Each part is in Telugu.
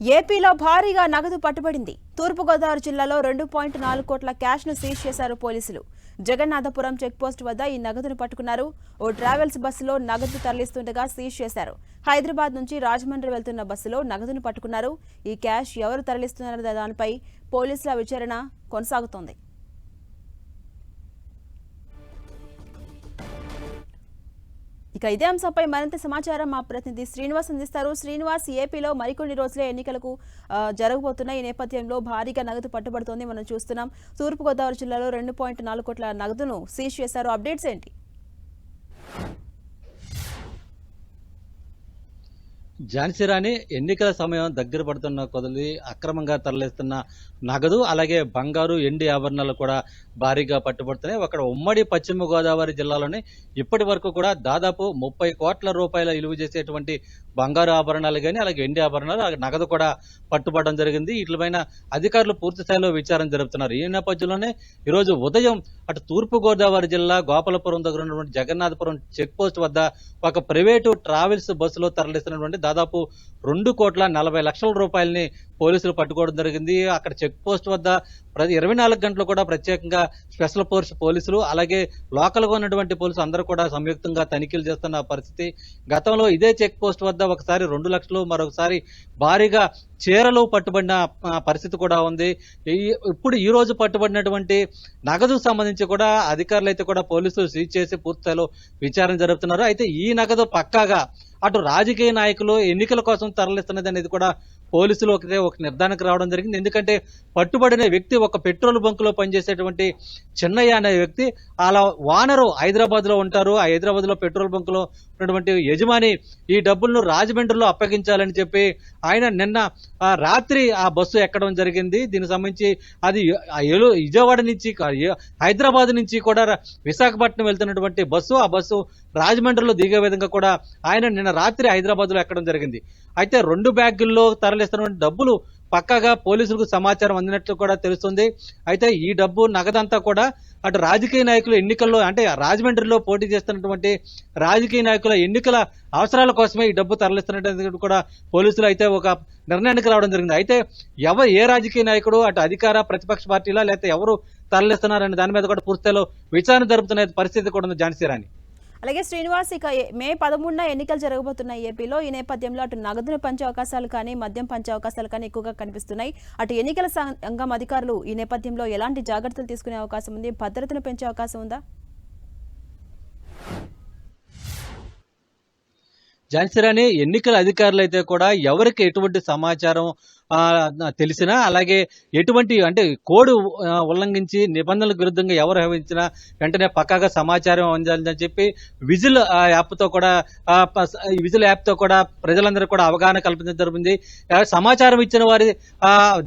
ఏపీలో భారీగా నగదు పట్టుబడింది. తూర్పుగోదావరి జిల్లాలో రెండు పాయింట్ నాలుగు కోట్ల క్యాష్ను సీజ్ చేశారు పోలీసులు. జగన్నాథపురం చెక్పోస్ట్ వద్ద ఈ నగదును పట్టుకున్నారు. ఓ ట్రావెల్స్ బస్సులో నగదు తరలిస్తుండగా సీజ్ చేశారు. హైదరాబాద్ నుంచి రాజమండ్రి వెళ్తున్న బస్సులో నగదును పట్టుకున్నారు. ఈ క్యాష్ ఎవరు తరలిస్తున్నారనే దానిపై పోలీసుల విచారణ కొనసాగుతోంది. ఇక ఇదే అంశంపై మరింత సమాచారం మా ప్రతినిధి శ్రీనివాస్ అందిస్తారు. శ్రీనివాస్ ఏపీలో మరికొన్ని రోజులే ఎన్నికలకు జరగబోతున్న జరగబోతున్నాయి. ఈ నేపథ్యంలో భారీగా నగదు పట్టుబడుతోంది. మనం చూస్తున్నాం. తూర్పుగోదావరి జిల్లాలో రెండు పాయింట్ నాలుగు కోట్ల నగదును సీజ్ చేశారు. అప్డేట్స్ ఏంటి? ఝాన్సీ రాణి ఎన్నికల సమయం దగ్గర పడుతున్న కొదలి అక్రమంగా తరలిస్తున్న నగదు అలాగే బంగారు ఎండి ఆభరణాలు కూడా భారీగా పట్టుబడుతున్నాయి. అక్కడ ఉమ్మడి పశ్చిమ గోదావరి జిల్లాలోని ఇప్పటి వరకు కూడా దాదాపు ముప్పై కోట్ల రూపాయల విలువ చేసేటువంటి బంగారు ఆభరణాలు కానీ అలాగే ఎండి ఆభరణాలు అలాగే నగదు కూడా పట్టుబడడం జరిగింది. వీటిపైన అధికారులు పూర్తి స్థాయిలో విచారణ జరుపుతున్నారు. ఈ నేపథ్యంలోనే ఈరోజు ఉదయం అటు తూర్పు గోదావరి జిల్లా గోపాలపురం దగ్గర ఉన్నటువంటి జగన్నాథపురం చెక్ పోస్ట్ వద్ద ఒక ప్రైవేటు ట్రావెల్స్ బస్సులో తరలిస్తున్నటువంటి దాదాపు రెండు కోట్ల నలభై లక్షల రూపాయలని పోలీసులు పట్టుకోవడం జరిగింది. అక్కడ చెక్ పోస్ట్ వద్ద ప్రతి ఇరవై నాలుగు గంటలు కూడా ప్రత్యేకంగా స్పెషల్ ఫోర్స్ పోలీసులు అలాగే లోకల్గా ఉన్నటువంటి పోలీసులు అందరూ కూడా సంయుక్తంగా తనిఖీలు చేస్తున్న పరిస్థితి. గతంలో ఇదే చెక్ పోస్ట్ వద్ద ఒకసారి రెండు లక్షలు మరొకసారి భారీగా చీరలు పట్టుబడిన పరిస్థితి కూడా ఉంది. ఈ- ఇప్పుడు ఈ రోజు పట్టుబడినటువంటి నగదుకు సంబంధించి కూడా అధికారులు అయితే కూడా పోలీసులు సీజ్ చేసి పూర్తిస్థాయిలో విచారణ జరుపుతున్నారు. అయితే ఈ నగదు పక్కాగా అటు రాజకీయ నాయకులు ఎన్నికల కోసం తరలిస్తున్నది అనేది కూడా పోలీసులు ఒకటే ఒక నిర్ధారణకు రావడం జరిగింది. ఎందుకంటే పట్టుబడిన వ్యక్తి ఒక పెట్రోల్ బంక్లో పనిచేసేటువంటి చిన్నయ్య అనే వ్యక్తి అలా వానరు హైదరాబాద్లో ఉంటారు. ఆ హైదరాబాద్లో పెట్రోల్ బంక్లో ఉన్నటువంటి యజమాని ఈ డబ్బులను రాజమండ్రిలో అప్పగించాలని చెప్పి ఆయన నిన్న ఆ రాత్రి ఆ బస్సు ఎక్కడం జరిగింది. దీనికి సంబంధించి అది ఏలు- విజయవాడ నుంచి హైదరాబాద్ నుంచి కూడా విశాఖపట్నం వెళ్తున్నటువంటి బస్సు ఆ బస్సు రాజమండ్రిలో దిగే విధంగా కూడా ఆయన నిన్న రాత్రి హైదరాబాద్లో ఎక్కడం జరిగింది. అయితే రెండు బ్యాగుల్లో తరలిస్తున్నటువంటి డబ్బులు పక్కగా పోలీసులకు సమాచారం అందినట్లు కూడా తెలుస్తుంది. అయితే ఈ డబ్బు నగదంతా కూడా అటు రాజకీయ నాయకులు ఎన్నికల్లో అంటే రాజమండ్రిలో పోటీ చేస్తున్నటువంటి రాజకీయ నాయకుల ఎన్నికల అవసరాల కోసమే ఈ డబ్బు తరలిస్తున్నట్టు కూడా పోలీసులు అయితే ఒక నిర్ణయానికి రావడం జరిగింది. అయితే ఎవరు ఏ రాజకీయ నాయకుడు అటు అధికార ప్రతిపక్ష పార్టీలా లేకపోతే ఎవరు తరలిస్తున్నారనే దాని మీద కూడా పూర్తిలో విచారణ జరుపుతున్న పరిస్థితి కూడా ఉంది ఝాన్సీ రాణి. అలాగే శ్రీనివాస్ ఇక ఏ- మే పదమూడున ఎన్నికలు జరగబోతున్నాయి ఏపీలో. ఈ నేపథ్యంలో అటు నగదును పంచే అవకాశాలు కానీ మద్యం పంచే అవకాశాలు కానీ ఎక్కువగా కనిపిస్తున్నాయి. అటు ఎన్నికల సంఘం అధికారులు ఈ నేపథ్యంలో ఎలాంటి జాగ్రత్తలు తీసుకునే అవకాశం ఉంది? భద్రతను పెంచే అవకాశం ఉందా? ఝాన్సీరాణి ఎన్నికల అధికారులు అయితే కూడా ఎవరికి ఎటువంటి సమాచారం తెలిసినా అలాగే ఎటువంటి అంటే కోడ్ ఉల్లంఘించి నిబంధనలకు విరుద్ధంగా ఎవరు వ్యవహరించినా వెంటనే పక్కాగా సమాచారం అందాలని చెప్పి విజిల్ ఆ, యాప్తో కూడా విజిల్ యాప్తో కూడా ప్రజలందరూ కూడా అవగాహన కల్పించడం జరిగింది సమాచారం ఇచ్చిన వారి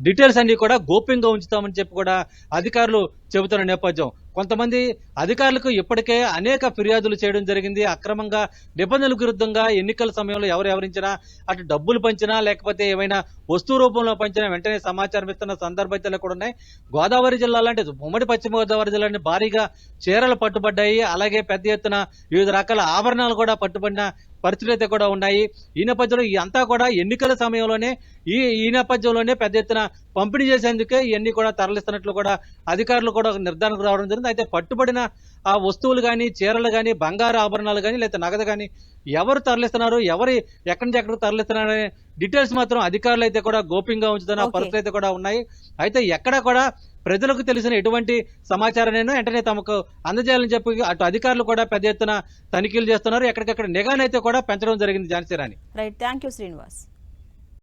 డీటెయిల్స్ అన్ని కూడా గోప్యంగా ఉంచుతామని చెప్పి కూడా అధికారులు చెబుతున్న నేపథ్యం. కొంతమంది అధికారులకు ఇప్పటికే అనేక ఫిర్యాదులు చేయడం జరిగింది. అక్రమంగా నిబంధనలకు విరుద్ధంగా ఎన్నికల సమయంలో ఎవరు ఎవరించినా అటు డబ్బులు పంచినా లేకపోతే ఏమైనా వస్తువు రూపంలో పంచినా వెంటనే సమాచారం ఇస్తున్న సందర్భాలు కూడా ఉన్నాయి. గోదావరి జిల్లా అంటే ఉమ్మడి పశ్చిమ గోదావరి జిల్లాని భారీగా చీరలు పట్టుబడ్డాయి. అలాగే పెద్ద ఎత్తున వివిధ రకాల ఆభరణాలు కూడా పట్టుబడిన పరిస్థితులు అయితే కూడా ఉన్నాయి. ఈ నేపథ్యంలో అంతా కూడా ఎన్నికల సమయంలోనే ఈ ఈ నేపథ్యంలోనే పెద్ద ఎత్తున పంపిణీ చేసేందుకే ఇవన్నీ కూడా తరలిస్తున్నట్లు కూడా అధికారులు కూడా నిర్ధారణకు రావడం జరిగింది. అయితే పట్టుబడిన ఆ వస్తువులు కానీ చీరలు కానీ బంగారు ఆభరణాలు కానీ లేదా నగదు కానీ ఎవరు తరలిస్తున్నారు ఎవరు ఎక్కడి నుంచి ఎక్కడికి తరలిస్తున్నారు అనే డీటెయిల్స్ మాత్రం అధికారులు అయితే కూడా గోప్యంగా ఉంచుతున్న. పరిస్థితులు అయితే కూడా ఉన్నాయి. అయితే ఎక్కడ కూడా ప్రజలకు తెలిసిన ఎటువంటి సమాచారాన్ని వెంటనే తమకు అందజేయాలని చెప్పి అటు అధికారులు కూడా పెద్ద ఎత్తున తనిఖీలు చేస్తున్నారు. ఎక్కడికక్కడ నిఘానైతే కూడా పెంచడం జరిగింది Jhansi Rani. Right thank you Srinivas